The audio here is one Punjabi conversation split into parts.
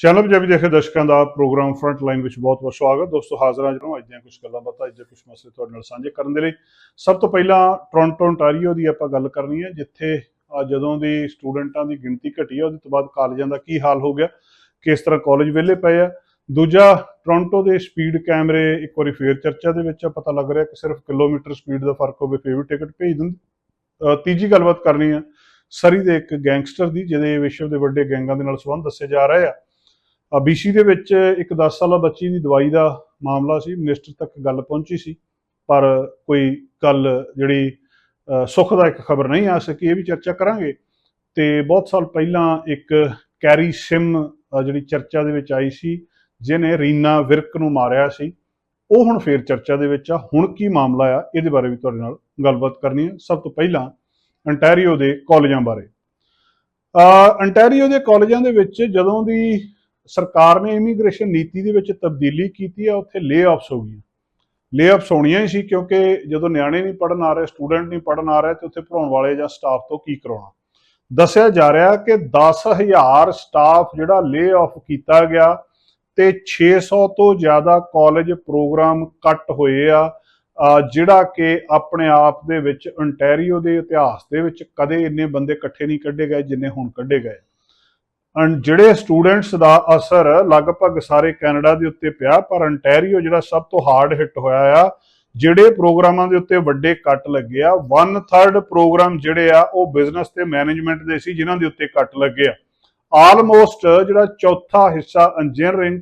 ਚੈਨਲ ਪੰਜਾਬੀ ਦੇਖੇ ਦਰਸ਼ਕਾਂ ਦਾ ਪ੍ਰੋਗਰਾਮ ਫਰੰਟ ਲਾਈਨ ਵਿੱਚ ਬਹੁਤ-ਬਹੁਤ ਸਵਾਗਤ। ਦੋਸਤੋ, ਹਾਜ਼ਰ ਹਾਂ ਜਦੋਂ ਅੱਜ ਦੀਆਂ ਕੁਝ ਗੱਲਾਂ ਬਾਤਾਂ, ਅੱਜ ਦੇ ਕੁਝ ਮਸਲੇ ਤੁਹਾਡੇ ਨਾਲ ਸਾਂਝੇ ਕਰਨ ਦੇ ਲਈ। ਸਭ ਤੋਂ ਪਹਿਲਾਂ ਟੋਰਾਂਟੋ ਓਨਟਾਰੀਓ ਦੀ ਆਪਾਂ ਗੱਲ ਕਰਨੀ ਹੈ, ਜਿੱਥੇ ਜਦੋਂ ਦੀ ਸਟੂਡੈਂਟਾਂ ਦੀ ਗਿਣਤੀ ਘਟੀ ਹੈ ਉਹਦੇ ਤੋਂ ਬਾਅਦ ਕਾਲਜਾਂ ਦਾ ਕੀ ਹਾਲ ਹੋ ਗਿਆ, ਕਿਸ ਤਰ੍ਹਾਂ ਕਾਲਜ ਵਿਹਲੇ ਪਏ ਆ। ਦੂਜਾ ਟੋਰਾਂਟੋ ਦੇ ਸਪੀਡ ਕੈਮਰੇ ਇੱਕ ਵਾਰੀ ਫੇਰ ਚਰਚਾ ਦੇ ਵਿੱਚ ਪਤਾ ਲੱਗ ਰਿਹਾ ਕਿ ਸਿਰਫ ਕਿਲੋਮੀਟਰ ਸਪੀਡ ਦਾ ਫ਼ਰਕ ਹੋਵੇ, ਫੇਰ ਵੀ ਟਿਕਟ ਭੇਜ ਦਿੰਦੇ। ਤੀਜੀ ਗੱਲਬਾਤ ਕਰਨੀ ਹੈ ਸਰੀ ਦੇ ਇੱਕ ਗੈਂਗਸਟਰ ਦੀ, ਜਿਹਦੇ ਵਿਸ਼ਵ ਦੇ ਵੱਡੇ ਗੈਂਗਾਂ ਦੇ ਨਾਲ ਸੰਬੰਧ ਦੱਸੇ ਜਾ ਰਹੇ ਆ। ਬੀਸੀ ਦੇ ਵਿੱਚ ਇੱਕ 10 ਸਾਲਾ ਬੱਚੀ ਦੀ ਦਵਾਈ ਦਾ ਮਾਮਲਾ ਸੀ ਮਿਨਿਸਟਰ ਤੱਕ ਗੱਲ ਪਹੁੰਚੀ ਸੀ ਪਰ ਕੋਈ ਗੱਲ ਜਿਹੜੀ ਅ, ਸੁਖਦਾਇਕ ਖਬਰ ਨਹੀਂ ਆ ਸਕੀ ਇਹ ਵੀ ਚਰਚਾ ਕਰਾਂਗੇ। ਤੇ ਬਹੁਤ ਸਾਲ ਪਹਿਲਾਂ ਇੱਕ ਕੈਰੀ ਸਿਮ ਜਿਹੜੀ ਚਰਚਾ ਦੇ ਵਿੱਚ ਆਈ ਸੀ ਜਿਹਨੇ ਰੀਨਾ ਵਿਰਕ ਨੂੰ ਮਾਰਿਆ ਸੀ ਉਹ ਹੁਣ ਫੇਰ ਚਰਚਾ ਦੇ ਵਿੱਚ ਆ। ਹੁਣ ਕੀ ਮਾਮਲਾ ਆ ਇਹਦੇ ਬਾਰੇ ਵੀ ਤੁਹਾਡੇ ਨਾਲ ਗੱਲਬਾਤ ਕਰਨੀ ਹੈ ਸਭ ਤੋਂ ਪਹਿਲਾਂ ਅੰਟੈਰੀਓ ਦੇ ਕਾਲਜਾਂ ਬਾਰੇ। ਅ, ਅੰਟੈਰੀਓ ਦੇ ਕਾਲਜਾਂ ਦੇ ਵਿੱਚ ਜਦੋਂ ਦੀ ਸਰਕਾਰ ਨੇ ਇਮੀਗ੍ਰੇਸ਼ਨ ਨੀਤੀ ਦੇ ਵਿੱਚ ਤਬਦੀਲੀ ਕੀਤੀ ਆ, ਉੱਥੇ ਲੇ-ਆਫਸ ਹੋ ਗਈਆਂ। ਲੇ-ਆਫਸ ਹੋਣੀਆਂ ਹੀ ਸੀ ਕਿਉਂਕਿ ਜਦੋਂ ਨਿਆਣੇ ਨਹੀਂ ਪੜਨ ਆ ਰਹੇ ਸਟੂਡੈਂਟ ਨਹੀਂ ਪੜਨ ਆ ਰਹੇ, ਤੇ ਉੱਥੇ ਪੜਾਉਣ ਵਾਲੇ ਜਾਂ ਸਟਾਫ ਤੋਂ ਕੀ ਕਰਾਉਣਾ? ਦੱਸਿਆ ਜਾ ਰਿਹਾ ਕਿ 10000 ਸਟਾਫ ਜਿਹੜਾ ਲੇ-ਆਫ ਕੀਤਾ ਗਿਆ ਤੇ 600 ਤੋਂ ਜ਼ਿਆਦਾ ਕਾਲਜ ਪ੍ਰੋਗਰਾਮ ਕੱਟ ਹੋਏ ਆ ਜਿਹੜਾ ਕਿ ਆਪਣੇ ਆਪ ਦੇ ਵਿੱਚ ਅੰਟੈਰੀਓ ਦੇ ਇਤਿਹਾਸ ਦੇ ਵਿੱਚ ਕਦੇ ਇੰਨੇ ਬੰਦੇ ਇਕੱਠੇ ਨਹੀਂ ਕੱਢੇ ਗਏ ਜਿੰਨੇ ਹੁਣ ਕੱਢੇ ਗਏ। ਜਿਹੜੇ ਸਟੂਡੈਂਟਸ ਦਾ ਅਸਰ ਲਗਭਗ ਸਾਰੇ ਕੈਨੇਡਾ ਦੇ ਉੱਤੇ ਪਿਆ, ਪਰ ਅੰਟੈਰੀਓ ਜਿਹੜਾ ਸਭ ਤੋਂ ਹਾਰਡ ਹਿੱਟ ਹੋਇਆ ਆ, ਜਿਹੜੇ ਪ੍ਰੋਗਰਾਮਾਂ ਦੇ ਉੱਤੇ ਵੱਡੇ ਕੱਟ ਲੱਗੇ ਆ 1/3 ਪ੍ਰੋਗਰਾਮ ਜਿਹੜੇ ਆ, ਉਹ ਬਿਜ਼ਨਸ ਤੇ ਮੈਨੇਜਮੈਂਟ ਦੇ ਸੀ, ਜਿਨ੍ਹਾਂ ਦੇ ਉੱਤੇ ਕੱਟ ਲੱਗੇ ਆ। ਆਲਮੋਸਟ ਜਿਹੜਾ ਚੌਥਾ ਹਿੱਸਾ ਇੰਜੀਨੀਅਰਿੰਗ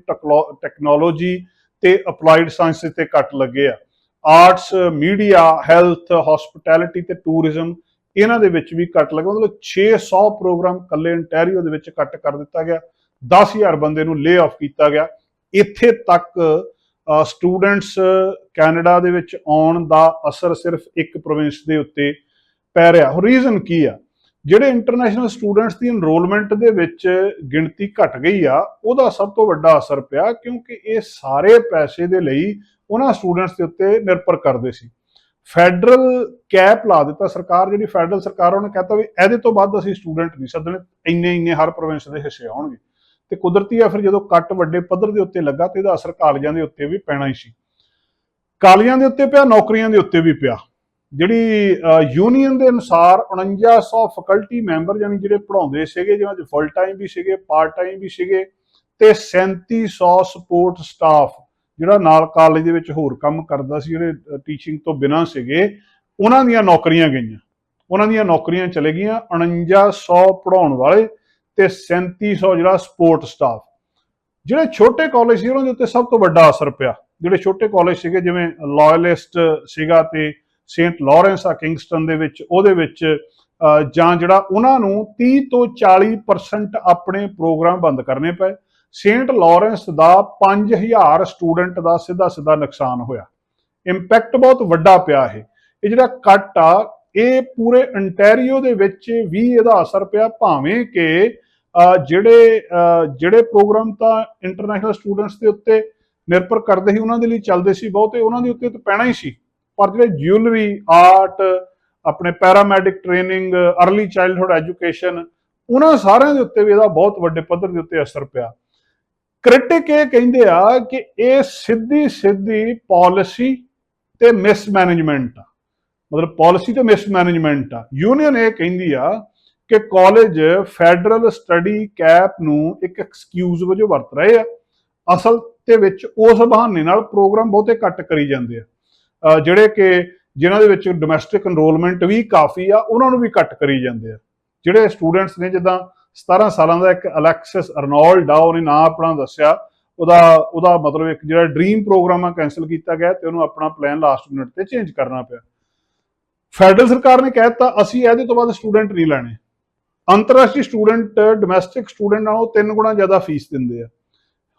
ਟੈਕਨੋਲੋਜੀ ਤੇ ਅਪਲਾਈਡ ਸਾਇੰਸਿਸ ਤੇ ਕੱਟ ਲੱਗੇ ਆ। ਆਰਟਸ ਮੀਡੀਆ ਹੈਲਥ ਹਸਪਿਟੈਲਿਟੀ ਤੇ ਟੂਰਿਜ਼ਮ ਇਹਨਾਂ ਦੇ ਵਿੱਚ ਵੀ ਕੱਟ ਲੱਗਾ। ਮਤਲਬ 600 ਪ੍ਰੋਗਰਾਮ ਕੱਲੇ ਇੰਟੈਰੀਓ ਦੇ ਵਿੱਚ ਕੱਟ ਕਰ ਦਿੱਤਾ ਗਿਆ। 10000 ਬੰਦੇ ਨੂੰ ਲੇ ਆਫ ਕੀਤਾ ਗਿਆ। ਇੱਥੇ ਤੱਕ ਸਟੂਡੈਂਟਸ ਕੈਨੇਡਾ ਦੇ ਵਿੱਚ ਆਉਣ ਦਾ ਅਸਰ ਸਿਰਫ ਇੱਕ ਪ੍ਰੋਵਿੰਸ ਦੇ ਉੱਤੇ ਪੈ ਰਿਹਾ। ਹੋ ਰੀਜ਼ਨ ਕੀ ਆ? ਜਿਹੜੇ ਇੰਟਰਨੈਸ਼ਨਲ ਸਟੂਡੈਂਟਸ ਦੀ ਐਨਰੋਲਮੈਂਟ ਦੇ ਵਿੱਚ ਗਿਣਤੀ ਘਟ ਗਈ ਆ, ਉਹਦਾ ਸਭ ਤੋਂ ਵੱਡਾ ਅਸਰ ਪਿਆ ਕਿਉਂਕਿ ਇਹ ਸਾਰੇ ਪੈਸੇ ਦੇ ਲਈ ਉਹਨਾਂ ਸਟੂਡੈਂਟਸ ਦੇ ਉੱਤੇ ਨਿਰਭਰ ਕਰਦੇ ਸੀ। ਫੈਡਰਲ ਕੈਪ ਲਾ ਦਿੱਤਾ ਸਰਕਾਰ, ਜਿਹੜੀ ਫੈਡਰਲ ਸਰਕਾਰ ਉਹਨੇ ਕਹਤਾ ਵੀ ਇਹਦੇ ਤੋਂ ਬਾਅਦ ਅਸੀਂ ਸਟੂਡੈਂਟ ਨਹੀਂ ਸੱਦਣੇ, ਇੰਨੇ ਇੰਨੇ ਹਰ ਪ੍ਰੋਵਿੰਸ ਦੇ ਹਿੱਸੇ ਆਉਣਗੇ। ਤੇ ਕੁਦਰਤੀ ਆ ਫਿਰ ਜਦੋਂ ਕੱਟ ਵੱਡੇ ਪੱਧਰ ਦੇ ਉੱਤੇ ਲੱਗਾ ਤੇ ਇਹਦਾ ਅਸਰ ਕਾਲਜਾਂ ਦੇ ਉੱਤੇ ਵੀ ਪੈਣਾ ਹੀ ਸੀ। ਕਾਲਜਾਂ ਦੇ ਉੱਤੇ ਪਿਆ, ਨੌਕਰੀਆਂ ਦੇ ਉੱਤੇ ਵੀ ਪਿਆ। ਜਿਹੜੀ ਯੂਨੀਅਨ ਦੇ ਅਨੁਸਾਰ 4900 ਫੈਕਲਟੀ ਮੈਂਬਰ ਯਾਨੀ ਜਿਹੜੇ ਪੜਾਉਂਦੇ ਸੀਗੇ ਜਿਨ੍ਹਾਂ 'ਚ ਫੁੱਲ ਟਾਈਮ ਵੀ ਸੀਗੇ ਪਾਰਟ ਟਾਈਮ ਵੀ ਸੀਗੇ, ਤੇ 3700 ਸਪੋਰਟ ਸਟਾਫ ਜਿਹੜਾ ਨਾਲ ਕਾਲਜ ਦੇ ਵਿੱਚ ਹੋਰ ਕੰਮ ਕਰਦਾ ਸੀ ਜਿਹੜੇ ਟੀਚਿੰਗ ਤੋਂ ਬਿਨਾਂ ਸੀਗੇ, ਉਹਨਾਂ ਦੀਆਂ ਨੌਕਰੀਆਂ ਗਈਆਂ। ਉਹਨਾਂ ਦੀਆਂ ਨੌਕਰੀਆਂ ਚਲੇ ਗਈਆਂ 4900 ਪੜਾਉਣ ਵਾਲੇ ਤੇ 3700 ਜਿਹੜਾ ਸਪੋਰਟ ਸਟਾਫ ਜਿਹੜੇ ਛੋਟੇ ਕਾਲਜ ਸੀ, ਉਹਨਾਂ ਦੇ ਉੱਤੇ ਸਭ ਤੋਂ ਵੱਡਾ ਅਸਰ ਪਿਆ। ਜਿਹੜੇ ਛੋਟੇ ਕਾਲਜ ਸੀਗੇ, ਜਿਵੇਂ ਲਾਇਲਿਸਟ ਸੀਗਾ ਤੇ ਸੇਂਟ ਲਾਰੈਂਸ ਆ ਕਿੰਗਸਟਨ ਦੇ ਵਿੱਚ, ਉਹਦੇ ਵਿੱਚ ਜਾਂ ਜਿਹੜਾ ਉਹਨਾਂ ਨੂੰ 30 ਤੋਂ 40% ਆਪਣੇ ਪ੍ਰੋਗਰਾਮ ਬੰਦ ਕਰਨੇ ਪਏ। ਸੇਂਟ ਲਾਰੈਂਸ ਦਾ 5000 ਸਟੂਡੈਂਟ ਦਾ ਸਿੱਧਾ ਸਿੱਧਾ ਨੁਕਸਾਨ ਹੋਇਆ। ਇੰਪੈਕਟ ਬਹੁਤ ਵੱਡਾ ਪਿਆ ਇਹ। ਇਹ ਜਿਹੜਾ ਕੱਟ ਆ, ਇਹ ਪੂਰੇ ਅੰਟੈਰੀਓ ਦੇ ਵਿੱਚ ਵੀ ਇਹਦਾ ਅਸਰ ਪਿਆ, ਭਾਵੇਂ ਕਿ ਜਿਹੜੇ ਜਿਹੜੇ ਪ੍ਰੋਗਰਾਮ ਤਾਂ ਇੰਟਰਨੈਸ਼ਨਲ ਸਟੂਡੈਂਟਸ ਦੇ ਉੱਤੇ ਨਿਰਭਰ ਕਰਦੇ ਸੀ, ਉਹਨਾਂ ਦੇ ਲਈ ਚੱਲਦੇ ਸੀ ਬਹੁਤੇ ਉਹਨਾਂ ਦੇ ਉੱਤੇ ਤਾਂ ਪੈਣਾ ਹੀ ਸੀ। ਪਰ ਜਿਹੜੇ ਜਿਊਲਰੀ ਆਰਟ ਆਪਣੇ paramedic training early childhood education ਉਹਨਾਂ ਸਾਰਿਆਂ ਦੇ ਉੱਤੇ ਵੀ ਇਹਦਾ ਬਹੁਤ ਵੱਡੇ ਪੱਧਰ ਦੇ ਉੱਤੇ ਅਸਰ ਪਿਆ। ਕ੍ਰਿਟਿਕ ਇਹ ਕਹਿੰਦੇ ਆ ਕਿ ਇਹ ਸਿੱਧੀ ਸਿੱਧੀ ਪਾਲਿਸੀ ਤੇ ਮਿਸਮੈਨੇਜਮੈਂਟ ਆ। ਮਤਲਬ ਪਾਲਿਸੀ ਤੇ ਮਿਸਮੈਨੇਜਮੈਂਟ ਆ। ਯੂਨੀਅਨ ਇਹ ਕਹਿੰਦੀ ਆ ਕਿ ਕਾਲਜ ਫੈਡਰਲ ਸਟੱਡੀ ਕੈਪ ਨੂੰ ਇੱਕ ਐਕਸਕਿਊਜ਼ ਵਜੋਂ ਵਰਤ ਰਹੇ ਆ। ਅਸਲ ਦੇ ਵਿੱਚ ਉਸ ਬਹਾਨੇ ਨਾਲ ਪ੍ਰੋਗਰਾਮ ਬਹੁਤੇ ਘੱਟ ਕਰੀ ਜਾਂਦੇ ਆ। ਜਿਹੜੇ ਕਿ ਜਿਨ੍ਹਾਂ ਦੇ ਵਿੱਚ ਡੋਮੈਸਟਿਕ ਐਨਰੋਲਮੈਂਟ ਵੀ ਕਾਫੀ ਆ, ਉਹਨਾਂ ਨੂੰ ਵੀ ਘੱਟ ਕਰੀ ਜਾਂਦੇ ਆ। ਜਿਹੜੇ ਸਟੂਡੈਂਟਸ ਨੇ ਜਿੱਦਾਂ 17 ਸਾਲਾਂ ਦਾ ਇੱਕ ਅਲੈਕਸਿਸ ਅਰਨੋਲਡ ਆ, ਉਹਨੇ ਨਾਂ ਆਪਣਾ ਦੱਸਿਆ। ਉਹਦਾ ਉਹਦਾ ਮਤਲਬ ਇੱਕ ਜਿਹੜਾ ਡ੍ਰੀਮ ਪ੍ਰੋਗਰਾਮ ਆ ਕੈਨਸਲ ਕੀਤਾ ਗਿਆ ਤੇ ਉਹਨੂੰ ਆਪਣਾ ਪਲਾਨ ਲਾਸਟ ਮਿੰਟ ਤੇ ਚੇਂਜ ਕਰਨਾ ਪਿਆ। ਫੈਡਰਲ ਸਰਕਾਰ ਨੇ ਕਹਿ ਦਿੱਤਾ, ਅਸੀਂ ਇਹਦੇ ਤੋਂ ਬਾਅਦ ਸਟੂਡੈਂਟ ਨਹੀਂ ਲੈਣੇ। ਅੰਤਰਰਾਸ਼ਟਰੀ ਸਟੂਡੈਂਟ ਡੋਮੈਸਟਿਕ ਸਟੂਡੈਂਟ ਨਾਲੋਂ ਤਿੰਨ ਗੁਣਾ ਜ਼ਿਆਦਾ ਫੀਸ ਦਿੰਦੇ ਆ।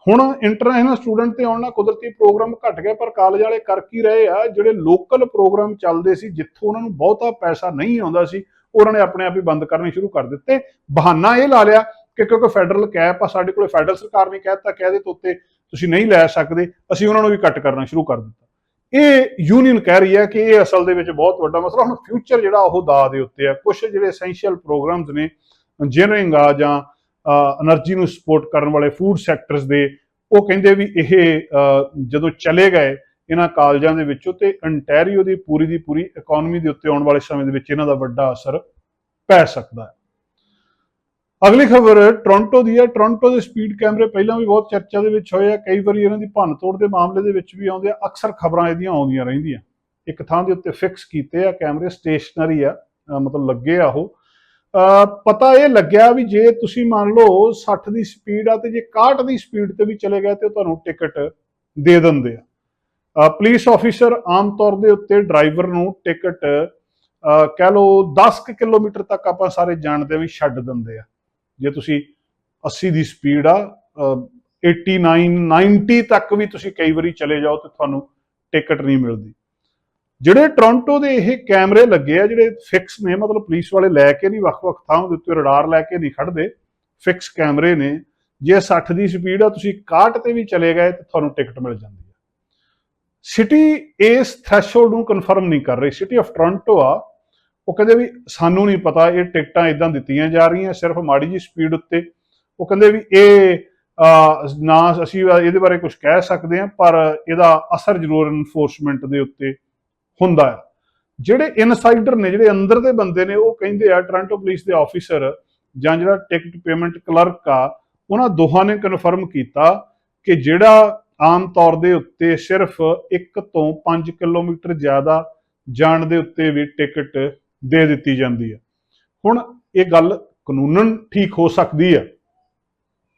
ਹੁਣ ਇੰਟਰਨੈਸ਼ਨਲ ਸਟੂਡੈਂਟ ਤੇ ਆਉਣ ਨਾਲ ਕੁਦਰਤੀ ਪ੍ਰੋਗਰਾਮ ਘਟ ਗਿਆ, ਪਰ ਕਾਲਜ ਵਾਲੇ ਕਰ ਕੀ ਰਹੇ ਆ? ਜਿਹੜੇ ਲੋਕਲ ਪ੍ਰੋਗਰਾਮ ਚੱਲਦੇ ਸੀ, ਜਿੱਥੋਂ ਉਹਨਾਂ ਨੂੰ ਬਹੁਤਾ ਪੈਸਾ ਨਹੀਂ ਆਉਂਦਾ ਸੀ ਉਹਨਾਂ ਨੇ ਆਪਣੇ ਆਪ ਹੀ ਬੰਦ ਕਰਨੇ ਸ਼ੁਰੂ ਕਰ ਦਿੱਤੇ। ਬਹਾਨਾ ਇਹ ਲਾ ਲਿਆ ਕਿ ਕਿਉਂਕਿ ਫੈਡਰਲ ਕੈਪ ਆ, ਸਾਡੇ ਕੋਲੇ ਫੈਡਰਲ ਸਰਕਾਰ ਨੇ ਕਹਿਤਾ ਕਹਿ ਦੇ ਤੋਤੇ ਤੁਸੀਂ ਨਹੀਂ ਲੈ ਸਕਦੇ, ਅਸੀਂ ਉਹਨਾਂ ਨੂੰ ਵੀ ਕੱਟ ਕਰਨਾ ਸ਼ੁਰੂ ਕਰ ਦਿੱਤਾ। ਇਹ ਯੂਨੀਅਨ ਕਹਿ ਰਹੀ ਹੈ ਕਿ ਇਹ ਅਸਲ ਦੇ ਵਿੱਚ ਬਹੁਤ ਵੱਡਾ ਮਸਲਾ, ਹੁਣ ਫਿਊਚਰ ਜਿਹੜਾ ਉਹ ਦਾ ਦੇ ਉੱਤੇ ਆ। ਕੁਝ ਜਿਹੜੇ ਐਸੈਂਸ਼ੀਅਲ ਪ੍ਰੋਗਰਾਮਸ ਨੇ ਇੰਜੀਨੀਅਰਿੰਗ ਆ ਜਾਂ એનર્ਜੀ ਨੂੰ ਸਪੋਰਟ ਕਰਨ ਵਾਲੇ ਫੂਡ ਸੈਕਟਰਸ ਦੇ, ਉਹ ਕਹਿੰਦੇ ਵੀ ਇਹ ਜਦੋਂ ਚਲੇ ਗਏ ਇਹਨਾਂ ਕਾਲਜਾਂ ਦੇ ਵਿੱਚੋਂ ਤੇ ਅੰਟੈਰੀਓ ਦੀ ਪੂਰੀ ਦੀ ਪੂਰੀ ਇਕਨੋਮੀ ਦੇ ਉੱਤੇ ਆਉਣ ਵਾਲੇ ਸਮੇਂ ਦੇ ਵਿੱਚ ਇਹਨਾਂ ਦਾ ਵੱਡਾ ਅਸਰ ਪੈ ਸਕਦਾ ਹੈ। ਅਗਲੀ ਖਬਰ ਟੋਰਾਂਟੋ ਦੀ ਹੈ। ਟੋਰਾਂਟੋ ਦੇ ਸਪੀਡ ਕੈਮਰੇ ਪਹਿਲਾਂ ਵੀ ਬਹੁਤ ਚਰਚਾ ਦੇ ਵਿੱਚ ਹੋਏ ਆ। ਕਈ ਵਾਰੀ ਇਹਨਾਂ ਦੀ ਭੰਨ ਤੋੜ ਦੇ ਮਾਮਲੇ ਦੇ ਵਿੱਚ ਵੀ ਆਉਂਦੇ ਆ। ਅਕਸਰ ਖਬਰਾਂ ਇਹਦੀਆਂ ਆਉਂਦੀਆਂ ਰਹਿੰਦੀਆਂ। ਇੱਕ ਥਾਂ ਦੇ ਉੱਤੇ ਫਿਕਸ ਕੀਤੇ ਆ ਕੈਮਰੇ ਸਟੇਸ਼ਨਰੀ ਆ। ਮਤਲਬ ਲੱਗੇ ਆ ਉਹ। ਪਤਾ ਇਹ ਲੱਗਿਆ ਵੀ ਜੇ ਤੁਸੀਂ ਮੰਨ ਲਓ 60 ਦੀ ਸਪੀਡ ਆ ਤੇ ਜੇ 61 ਦੀ ਸਪੀਡ ਤੇ ਵੀ ਚਲੇ ਗਏ ਤੇ ਉਹ ਤੁਹਾਨੂੰ ਟਿਕਟ ਦੇ ਦਿੰਦੇ ਆ। ਪੁਲਿਸ ਆਫੀਸਰ ਆਮ ਤੌਰ ਦੇ ਉੱਤੇ ਡਰਾਈਵਰ ਨੂੰ ਟਿਕਟ ਕਹਿ ਲਓ 10 ਕੁ ਕਿਲੋਮੀਟਰ ਤੱਕ ਆਪਾਂ ਸਾਰੇ ਜਾਣਦੇ ਵੀ ਛੱਡ ਦਿੰਦੇ ਆ। ਜੇ ਤੁਸੀਂ 80 ਦੀ ਸਪੀਡ ਆ, ਅਹ 89 90 ਤੱਕ ਵੀ ਤੁਸੀਂ ਕਈ ਵਾਰੀ ਚਲੇ ਜਾਓ ਤੇ ਤੁਹਾਨੂੰ ਟਿਕਟ ਨਹੀਂ ਮਿਲਦੀ। ਜਿਹੜੇ ਟੋਰਾਂਟੋ ਦੇ ਇਹ ਕੈਮਰੇ ਲੱਗੇ ਆ, ਜਿਹੜੇ ਫਿਕਸ ਨੇ, ਮਤਲਬ ਪੁਲਿਸ ਵਾਲੇ ਲੈ ਕੇ ਨਹੀਂ, ਵੱਖ-ਵੱਖ ਥਾਂ ਦੇ ਉੱਤੇ ਰਡਾਰ ਲੈ ਕੇ ਨਹੀਂ ਖੜਦੇ ਫਿਕਸ ਕੈਮਰੇ ਨੇ। ਜੇ 60 ਦੀ ਸਪੀਡ ਆ, ਤੁਸੀਂ 61 ਤੇ ਵੀ ਚਲੇ ਗਏ ਤੇ ਤੁਹਾਨੂੰ ਟਿਕਟ ਮਿਲ ਜਾਂਦੀ ਹੈ ਸਿਟੀ ਇਸ ਥ੍ਰੈਸ਼ੋਲਡ ਨੂੰ ਕਨਫਰਮ ਨਹੀਂ ਕਰ ਰਹੀ। ਸਿਟੀ ਆਫ ਟੋਰਾਂਟੋ ਆ, ਉਹ ਕਹਿੰਦੇ ਵੀ ਸਾਨੂੰ ਨਹੀਂ ਪਤਾ, ਇਹ ਟਿਕਟਾਂ ਇਦਾਂ ਦਿੱਤੀਆਂ ਜਾ ਰਹੀਆਂ, ਸਿਰਫ ਮਾੜੀ ਜੀ ਸਪੀਡ ਉੱਤੇ। ਉਹ ਕਹਿੰਦੇ ਵੀ ਇਹ ਨਾ ਅਸੀਂ ਇਹਦੇ ਬਾਰੇ ਕੁਝ ਕਹਿ ਸਕਦੇ ਹਾਂ, ਪਰ ਇਹਦਾ ਅਸਰ ਜ਼ਰੂਰ ਇਨਫੋਰਸਮੈਂਟ ਦੇ ਉੱਤੇ ਹੁੰਦਾ ਹੈ। ਜਿਹੜੇ ਇਨਸਾਈਡਰ ਨੇ, ਜਿਹੜੇ ਅੰਦਰ ਦੇ ਬੰਦੇ ਨੇ, ਉਹ ਕਹਿੰਦੇ ਆ ਟੋਰਾਂਟੋ ਪੁਲਿਸ ਦੇ ਆਫੀਸਰ ਜਾਂ ਜਿਹੜਾ ਟਿਕਟ ਪੇਮੈਂਟ ਕਲਰਕ ਆ, ਉਹਨਾਂ ਦੋਹਾਂ ਨੇ ਕਨਫਰਮ ਕੀਤਾ ਕਿ ਜਿਹੜਾ ਆਮ ਤੌਰ ਦੇ ਉੱਤੇ ਸਿਰਫ 1 ਤੋਂ 5 ਕਿਲੋਮੀਟਰ ਜ਼ਿਆਦਾ ਜਾਣ ਦੇ ਉੱਤੇ ਵੀ ਟਿਕਟ ਦੇ ਦਿੱਤੀ ਜਾਂਦੀ ਹੈ। ਹੁਣ ਇਹ ਗੱਲ ਕਾਨੂੰਨਨ ਠੀਕ ਹੋ ਸਕਦੀ ਹੈ।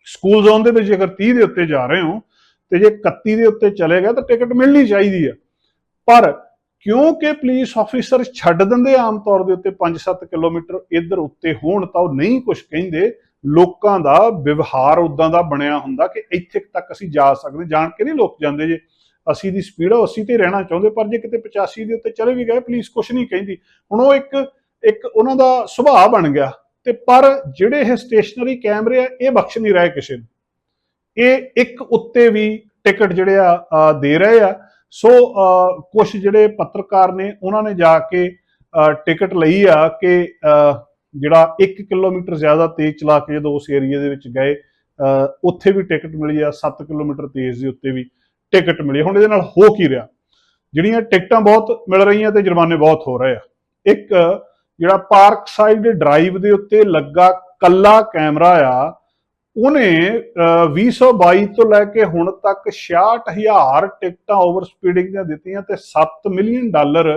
ਸਕੂਲ ਜ਼ੋਨ ਦੇ ਵਿੱਚ ਜੇਕਰ 30 ਦੇ ਉੱਤੇ ਜਾ ਰਹੇ ਹੋ ਤੇ ਜੇ 31 ਦੇ ਉੱਤੇ ਚਲੇ ਗਏ ਤਾਂ ਟਿਕਟ ਮਿਲਣੀ ਚਾਹੀਦੀ ਹੈ। ਪਰ ਕਿਉਂਕਿ ਪੁਲਿਸ ਆਫੀਸਰ ਛੱਡ ਦਿੰਦੇ ਆਮ ਤੌਰ ਦੇ ਉੱਤੇ 5-7 ਕਿਲੋਮੀਟਰ ਇੱਧਰ ਉੱਤੇ ਹੋਣ ਤਾਂ ਉਹ ਨਹੀਂ ਕੁਝ ਕਹਿੰਦੇ ਲੋਕਾਂ ਦਾ ਵਿਵਹਾਰ ਉਦਾਂ ਦਾ ਬਣਿਆ ਹੁੰਦਾ ਕਿ ਇੱਥੇ ਤੱਕ ਅਸੀਂ ਜਾ ਸਕਦੇ ਜਾਣ ਕੇ ਨਹੀਂ ਲੋਕ ਜਾਂਦੇ ਜੇ। 80 ਦੀ ਸਪੀਡ ਆ 80 ਤੇ ਰਹਿਣਾ ਚਾਹੁੰਦੇ ਪਰ ਜੇ ਕਿਤੇ 85 ਦੇ ਉੱਤੇ ਚਲੇ ਵੀ ਗਏ ਪੁਲਿਸ ਕੁਝ ਨਹੀਂ ਕਹਿੰਦੀ। ਹੁਣ ਉਹ ਇੱਕ ਇੱਕ ਉਹਨਾਂ ਦਾ ਸੁਭਾਅ ਬਣ ਗਿਆ। ਤੇ ਪਰ ਜਿਹੜੇ ਇਹ ਸਟੇਸ਼ਨਰੀ ਕੈਮਰੇ ਆ ਇਹ ਬਖਸ਼ ਨਹੀਂ ਰਹੇ ਕਿਸੇ ਨੂੰ। ਇਹ ਇੱਕ ਉੱਤੇ ਵੀ ਟਿਕਟ ਜਿਹੜੇ ਆ ਦੇ ਰਹੇ ਆ। ਸੋ ਕੁਝ ਜਿਹੜੇ ਪੱਤਰਕਾਰ ਨੇ ਉਹਨਾਂ ਨੇ ਜਾ ਕੇ ਅ, ਟਿਕਟ ਲਈ ਆ ਕਿ ਅ, ਜਿਹੜਾ 1 ਕਿਲੋਮੀਟਰ ਜ਼ਿਆਦਾ ਤੇਜ਼ ਚਲਾ ਕੇ ਜਦੋਂ ਉਸ ਏਰੀਆ ਦੇ ਵਿੱਚ ਗਏ ਅ, ਉੱਥੇ ਵੀ ਟਿਕਟ ਮਿਲੀ ਆ 7 ਕਿਲੋਮੀਟਰ ਤੇਜ਼ ਦੇ ਉੱਤੇ ਵੀ ਟਿਕਟ ਮਿਲੀ ਹੁਣ ਇਹਦੇ ਨਾਲ ਹੋ ਕੀ ਰਿਹਾ? ਜਿਹੜੀਆਂ ਟਿਕਟਾਂ ਬਹੁਤ ਮਿਲ ਰਹੀਆਂ ਤੇ ਜੁਰਮਾਨੇ ਬਹੁਤ ਹੋ ਰਹੇ ਆ। ਇੱਕ ਜਿਹੜਾ ਪਾਰਕ ਸਾਈਡ ਡਰਾਈਵ ਦੇ ਉੱਤੇ ਲੱਗਾ ਕੱਲਾ ਕੈਮਰਾ ਆ ਉਹਨੇ ਅਹ, 2022 ਤੋਂ ਲੈ ਕੇ ਹੁਣ ਤੱਕ 66000 ਟਿਕਟਾਂ ਓਵਰ ਸਪੀਡਿੰਗ ਦੀਆਂ ਦਿੱਤੀਆਂ ਤੇ 7 ਮਿਲੀਅਨ ਡਾਲਰ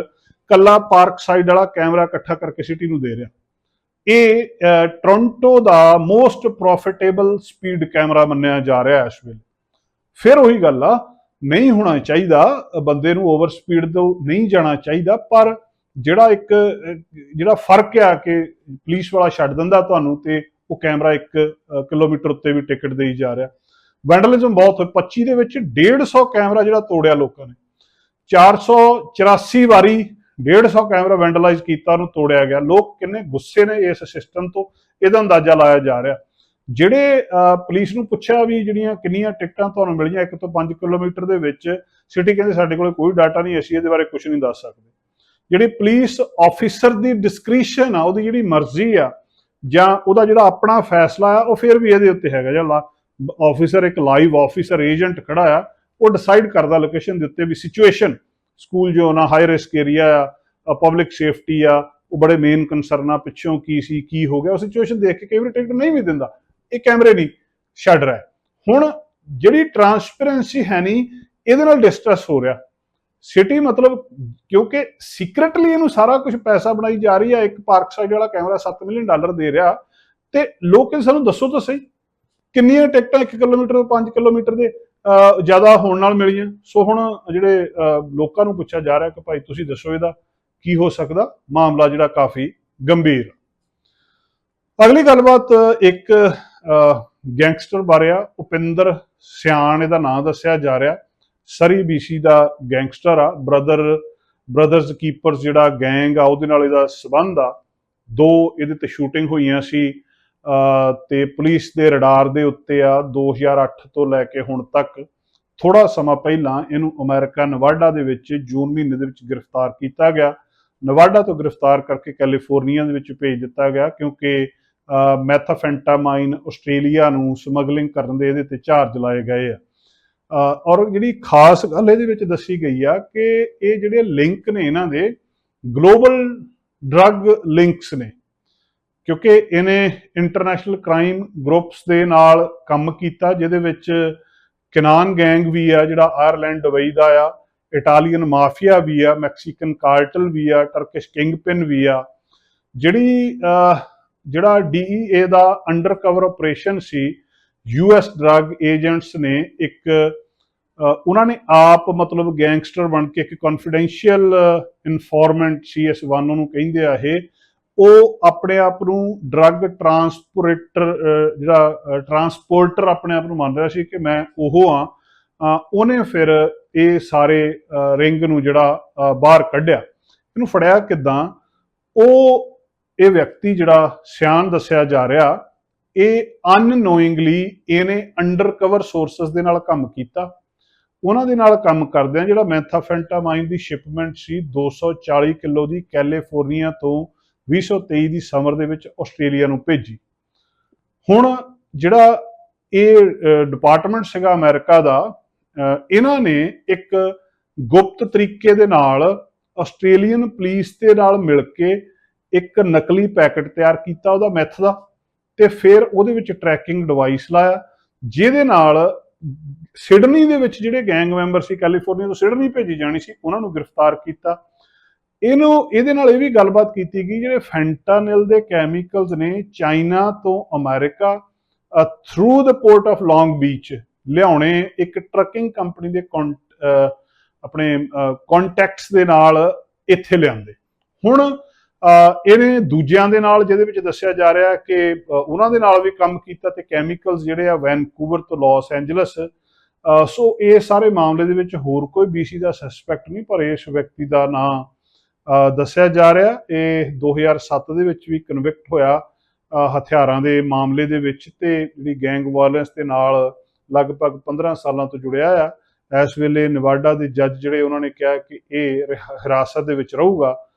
ਕੱਲਾ ਪਾਰਕ ਸਾਈਡ ਵਾਲਾ ਕੈਮਰਾ ਇਕੱਠਾ ਕਰਕੇ ਸਿਟੀ ਨੂੰ ਦੇ ਰਿਹਾ। ਇਹ ਅਹ, ਟੋਰਾਂਟੋ ਦਾ ਮੋਸਟ ਪ੍ਰੋਫਿਟੇਬਲ ਸਪੀਡ ਕੈਮਰਾ ਮੰਨਿਆ ਜਾ ਰਿਹਾ ਹੈ ਇਸ ਵੇਲੇ। ਫਿਰ ਉਹੀ ਗੱਲ ਆ ਨਹੀਂ ਹੋਣਾ ਚਾਹੀਦਾ ਬੰਦੇ ਨੂੰ ਓਵਰ ਸਪੀਡ ਤੋਂ ਨਹੀਂ ਜਾਣਾ ਚਾਹੀਦਾ ਪਰ ਜਿਹੜਾ ਇੱਕ ਜਿਹੜਾ ਫ਼ਰਕ ਆ ਕਿ ਪੁਲਿਸ ਵਾਲਾ ਛੱਡ ਦਿੰਦਾ ਤੁਹਾਨੂੰ ਤੇ ਉਹ ਕੈਮਰਾ 1 ਕਿਲੋਮੀਟਰ ਉੱਤੇ ਵੀ ਟਿਕਟ ਦੇਈ ਜਾ ਰਿਹਾ। ਵੈਂਡਲਿਜ਼ਮ ਬਹੁਤ ਹੋਇਆ 25 ਦੇ ਵਿੱਚ 150 ਕੈਮਰਾ ਜਿਹੜਾ ਤੋੜਿਆ ਲੋਕਾਂ ਨੇ। 484 ਵਾਰੀ 150 ਕੈਮਰਾ ਵੈਂਡਲਾਈਜ਼ ਕੀਤਾ, ਉਹਨੂੰ ਤੋੜਿਆ ਗਿਆ। ਲੋਕ ਕਿੰਨੇ ਗੁੱਸੇ ਨੇ ਇਸ ਸਿਸਟਮ ਤੋਂ, ਇਹਦਾ ਅੰਦਾਜ਼ਾ ਲਾਇਆ ਜਾ ਰਿਹਾ। ਜਿਹੜੇ ਪੁਲਿਸ ਨੂੰ ਪੁੱਛਿਆ ਵੀ ਜਿਹੜੀਆਂ ਕਿੰਨੀਆਂ ਟਿਕਟਾਂ ਤੁਹਾਨੂੰ ਮਿਲੀਆਂ 1 ਤੋਂ 5 ਕਿਲੋਮੀਟਰ ਦੇ ਵਿੱਚ, ਸਿਟੀ ਕਹਿੰਦੇ ਸਾਡੇ ਕੋਲ ਕੋਈ ਡਾਟਾ ਨਹੀਂ, ਅਸੀਂ ਇਹਦੇ ਬਾਰੇ ਕੁਝ ਨਹੀਂ ਦੱਸ ਸਕਦੇ। ਜਿਹੜੀ ਪੁਲਿਸ ਆਫੀਸਰ ਦੀ ਡਿਸਕ੍ਰਿਸ਼ਨ ਆ, ਉਹਦੀ ਜਿਹੜੀ ਮਰਜ਼ੀ ਆ, ਜਾਂ ਉਹਦਾ ਜਿਹੜਾ ਆਪਣਾ ਫੈਸਲਾ ਆ, ਉਹ ਫਿਰ ਵੀ ਇਹਦੇ ਉੱਤੇ ਹੈਗਾ। ਜਿਹੜਾ ਆਫੀਸਰ ਇੱਕ ਲਾਈਵ ਆਫੀਸਰ ਏਜੰਟ ਖੜਾ ਆ, ਉਹ ਡਿਸਾਈਡ ਕਰਦਾ ਲੋਕੇਸ਼ਨ ਦੇ ਉੱਤੇ ਵੀ ਸਿਚੁਏਸ਼ਨ ਸਕੂਲ ਜੋ ਨਾ ਹਾਈ ਰਿਸਕ ਏਰੀਆ ਆ ਪਬਲਿਕ ਸੇਫਟੀ ਆ, ਉਹ ਬੜੇ ਮੇਨ ਕੰਸਰਨ ਪਿੱਛੋਂ ਕੀ ਸੀ, ਕੀ ਹੋ ਗਿਆ, ਉਹ ਸਿਚੁਏਸ਼ਨ ਦੇਖ ਕੇ ਕਈ ਵਾਰ ਟਿਕਟ ਨਹੀਂ ਵੀ ਦਿੰਦਾ। ਇਹ ਕੈਮਰੇ ਨਹੀਂ, ਛੱਡ ਰਿਹਾ। ਹੁਣ ਜਿਹੜੀ ਟਰਾਂਸਪੇਰੈਂਸੀ ਹੈ ਨਹੀਂ ਇਹਦੇ ਨਾਲ ਡਿਸਟਰਸ ਹੋ ਰਿਹਾ। ਸਿਟੀ ਮਤਲਬ ਕਿਉਂਕਿ ਸੀਕ੍ਰੀਟਲੀ ਇਹਨੂੰ ਸਾਰਾ ਕੁਝ ਪੈਸਾ ਬਣਾਈ ਜਾ ਰਹੀ ਹੈ ਇੱਕ ਪਾਰਕ ਸਾਈਡ ਵਾਲਾ ਕੈਮਰਾ 7 ਮਿਲੀਅਨ ਡਾਲਰ ਦੇ ਰਿਹਾ, ਤੇ ਲੋਕ ਸਾਨੂੰ ਦੱਸੋ ਤਾਂ ਸਹੀ। ਕਿੰਨੀਆਂ ਟਿਕਟਾਂ 1 ਕਿਲੋਮੀਟਰ ਤੋਂ 5 ਕਿਲੋਮੀਟਰ ਦੇ ਜ਼ਿਆਦਾ ਹੋਣ ਨਾਲ ਮਿਲੀਆਂ। ਸੋ ਹੁਣ ਜਿਹੜੇ ਲੋਕਾਂ ਨੂੰ ਪੁੱਛਿਆ ਜਾ ਰਿਹਾ ਕਿ ਭਾਈ ਤੁਸੀਂ ਦੱਸੋ ਇਹਦਾ ਕੀ ਹੋ ਸਕਦਾ? ਮਾਮਲਾ ਜਿਹੜਾ ਕਾਫੀ ਗੰਭੀਰ। ਅਗਲੀ ਗੱਲਬਾਤ ਇੱਕ ਅਹ, ਗੈਂਗਸਟਰ ਬਾਰੇ ਆ। ਉਪਿੰਦਰ ਸਿਆਣ ਇਹਦਾ ਨਾਮ ਦੱਸਿਆ ਜਾ ਰਿਹਾ। ਸਰੀ ਬੀਸੀ ਦਾ ਗੈਂਗਸਟਰ ਆ। ਬ੍ਰਦਰ ਬ੍ਰਦਰਸ ਕੀਪਰਸ ਜਿਹੜਾ ਗੈਂਗ ਆ ਉਹਦੇ ਨਾਲ ਇਹਦਾ ਸਬੰਧ ਆ। ਦੋ ਇਹਦੇ ਤੇ ਸ਼ੂਟਿੰਗ ਹੋਈਆਂ ਸੀ। ਤੇ ਪੁਲਿਸ ਦੇ ਰਡਾਰ ਦੇ ਉੱਤੇ ਆ 2008 ਤੋਂ ਲੈ ਕੇ ਹੁਣ ਤੱਕ ਥੋੜਾ ਸਮਾਂ ਪਹਿਲਾਂ ਇਹਨੂੰ ਅਮਰੀਕਾ ਨਵਾਡਾ ਦੇ ਵਿੱਚ ਜੂਨ ਮਹੀਨੇ ਦੇ ਵਿੱਚ ਗ੍ਰਿਫਤਾਰ ਕੀਤਾ ਗਿਆ। ਨਵਾਡਾ ਤੋਂ ਗ੍ਰਿਫਤਾਰ ਕਰਕੇ ਕੈਲੀਫੋਰਨੀਆ ਦੇ ਵਿੱਚ ਭੇਜ ਦਿੱਤਾ ਗਿਆ ਕਿਉਂਕਿ ਮੈਥਾਫੈਂਟਾਮਾਈਨ ਆਸਟ੍ਰੇਲੀਆ ਨੂੰ ਸਮਗਲਿੰਗ ਕਰਨ ਦੇ ਇਹਦੇ ਤੇ ਚਾਰਜ ਲਾਏ ਗਏ ਆ। ਔਰ ਜਿਹੜੀ ਖਾਸ ਗੱਲ ਇਹਦੇ ਵਿੱਚ ਦੱਸੀ ਗਈ ਆ ਕਿ ਇਹ ਜਿਹੜੇ ਲਿੰਕ ਨੇ ਇਹਨਾਂ ਦੇ, ਗਲੋਬਲ ਡਰੱਗ ਲਿੰਕਸ ਨੇ ਕਿਉਂਕਿ ਇਹਨੇ ਇੰਟਰਨੈਸ਼ਨਲ ਕ੍ਰਾਈਮ ਗਰੁੱਪਸ ਦੇ ਨਾਲ ਕੰਮ ਕੀਤਾ ਜਿਹਦੇ ਵਿੱਚ ਕਿਨਾਨ ਗੈਂਗ ਵੀ ਆ ਜਿਹੜਾ ਆਇਰਲੈਂਡ ਦੁਬਈ ਦਾ ਆ ਇਟਾਲੀਅਨ ਮਾਫੀਆ ਵੀ ਆ ਮੈਕਸੀਕਨ ਕਾਰਟਲ ਵੀ ਆ ਟਰਕਿਸ਼ ਕਿੰਗਪਿਨ ਵੀ ਆ। ਜਿਹੜੀ ਅਹ, ਜਿਹੜਾ ਡੀਈਏ ਦਾ ਅੰਡਰ ਕਵਰ ਆਪਰੇਸ਼ਨ ਸੀ ਯੂਐਸ ਡਰੱਗ ਏਜੰਟਸ ਨੇ ਇੱਕ ਉਹਨਾਂ ਨੇ ਆਪ ਮਤਲਬ ਗੈਂਗਸਟਰ ਬਣ ਕੇ ਇੱਕ ਕੌਨਫੀਡੈਂਸ਼ੀਅਲ ਇਨਫੋਰਮੈਂਟ ਸੀਐਸ1 ਨੂੰ ਕਹਿੰਦੇ ਆ ਇਹ। ਉਹ ਆਪਣੇ ਆਪ ਨੂੰ ਡਰੱਗ ਟਰਾਂਸਪੋਰਟਰ ਜਿਹੜਾ ਟਰਾਂਸਪੋਰਟਰ ਆਪਣੇ ਆਪ ਨੂੰ ਮੰਨ ਰਿਹਾ ਸੀ ਕਿ ਮੈਂ ਉਹ ਆ ਉਹਨੇ ਫਿਰ ਇਹ ਸਾਰੇ ਰਿੰਗ ਨੂੰ ਜਿਹੜਾ ਬਾਹਰ ਕੱਢਿਆ। ਇਹਨੂੰ ਫੜਿਆ ਕਿਦਾਂ? ਉਹ ਇਹ ਵਿਅਕਤੀ ਜਿਹੜਾ ਸਿਆਣ ਦੱਸਿਆ ਜਾ ਰਿਹਾ, ਇਹ ਅਨਨੋਇੰਗਲੀ ਇਹਨੇ ਅੰਡਰਕਵਰ ਸੋਰਸਸ ਦੇ ਨਾਲ ਕੰਮ ਕੀਤਾ। ਉਹਨਾਂ ਦੇ ਨਾਲ ਕੰਮ ਕਰਦਿਆਂ ਜਿਹੜਾ ਮੈਥਾਫੈਂਟਾਮਾਈਨ ਦੀ ਸ਼ਿਪਮੈਂਟ ਸੀ 240 ਕਿਲੋ ਦੀ ਕੈਲੀਫੋਰਨੀਆ ਤੋਂ 2023 ਦੀ ਸਮਰ ਦੇ ਵਿੱਚ ਆਸਟ੍ਰੇਲੀਆ ਨੂੰ ਭੇਜੀ। ਹੁਣ ਜਿਹੜਾ ਇਹ ਡਿਪਾਰਟਮੈਂਟ ਸੀਗਾ ਅਮਰੀਕਾ ਦਾ ਇਹਨਾਂ ਨੇ ਇੱਕ ਗੁਪਤ ਤਰੀਕੇ ਦੇ ਨਾਲ ਆਸਟ੍ਰੇਲੀਅਨ ਪੁਲਿਸ ਦੇ ਨਾਲ ਮਿਲ ਕੇ ਇੱਕ ਨਕਲੀ ਪੈਕੇਟ ਤਿਆਰ ਕੀਤਾ ਉਹਦਾ ਮੈਥ ਦਾ ਤੇ ਫਿਰ ਉਹਦੇ ਵਿੱਚ ਟਰੈਕਿੰਗ ਡਿਵਾਈਸ ਲਾਇਆ, ਜਿਹਦੇ ਨਾਲ ਸਿਡਨੀ ਦੇ ਵਿੱਚ ਜਿਹੜੇ ਗੈਂਗ ਮੈਂਬਰ ਸੀ ਕੈਲੀਫੋਰਨੀਆ ਤੋਂ ਸਿਡਨੀ ਭੇਜੀ ਜਾਣੀ ਸੀ, ਉਹਨਾਂ ਨੂੰ ਗ੍ਰਿਫਤਾਰ ਕੀਤਾ। ਇਹਨੂੰ, ਇਹਦੇ ਨਾਲ ਇਹ ਵੀ ਗੱਲਬਾਤ ਕੀਤੀ ਗਈ, ਜਿਹੜੇ ਫੈਂਟਾਨਿਲ ਦੇ ਕੈਮੀਕਲਸ ਨੇ ਚਾਈਨਾ ਤੋਂ America through the port of Long Beach ਲਿਆਉਣੇ, ਇੱਕ ਟਰੱਕਿੰਗ ਕੰਪਨੀ ਦੇ ਕੌਨ- ਆਪਣੇ ਕੰਟੈਕਟਸ ਦੇ ਨਾਲ ਇੱਥੇ ਲਿਆਂਦੇ। ਹੁਣ ਇਹਨੇ ਦੂਜਿਆਂ ਦੇ ਨਾਲ, ਜਿਹਦੇ ਵਿੱਚ ਦੱਸਿਆ ਜਾ ਰਿਹਾ ਕਿ ਉਹਨਾਂ ਦੇ ਨਾਲ ਵੀ ਕੰਮ ਕੀਤਾ ਤੇ ਕੈਮੀਕਲਸ ਜਿਹੜੇ ਆ ਵੈਨਕੂਵਰ ਤੋਂ ਲਾਸ ਐਂਜਲਸ ਸੋ ਇਹ ਸਾਰੇ ਮਾਮਲੇ ਦੇ ਵਿੱਚ ਹੋਰ ਕੋਈ ਬੀਸੀ ਦਾ ਸਸਪੈਕਟ ਨਹੀਂ, ਪਰ ਇਸ ਵਿਅਕਤੀ ਦਾ ਨਾਂ ਦੱਸਿਆ ਜਾ ਰਿਹਾ ਇਹ 2007 ਦੇ ਵਿੱਚ ਵੀ ਕਨਵਿਕਟ ਹੋਇਆ ਹਥਿਆਰਾਂ ਦੇ ਮਾਮਲੇ ਦੇ ਵਿੱਚ ਤੇ ਜਿਹੜੀ ਗੈਂਗ ਵਾਇਲੈਂਸ ਦੇ ਨਾਲ ਲਗਭਗ 15 ਸਾਲਾਂ ਤੋਂ ਜੁੜਿਆ ਆ। ਇਸ ਵੇਲੇ ਨਵਾਡਾ ਦੇ ਜੱਜ ਜਿਹੜੇ ਉਹਨਾਂ ਨੇ ਕਿਹਾ ਕਿ ਇਹ ਰਿਹ- ਹਿਰਾਸਤ ਦੇ ਵਿੱਚ ਰਹੂਗਾ।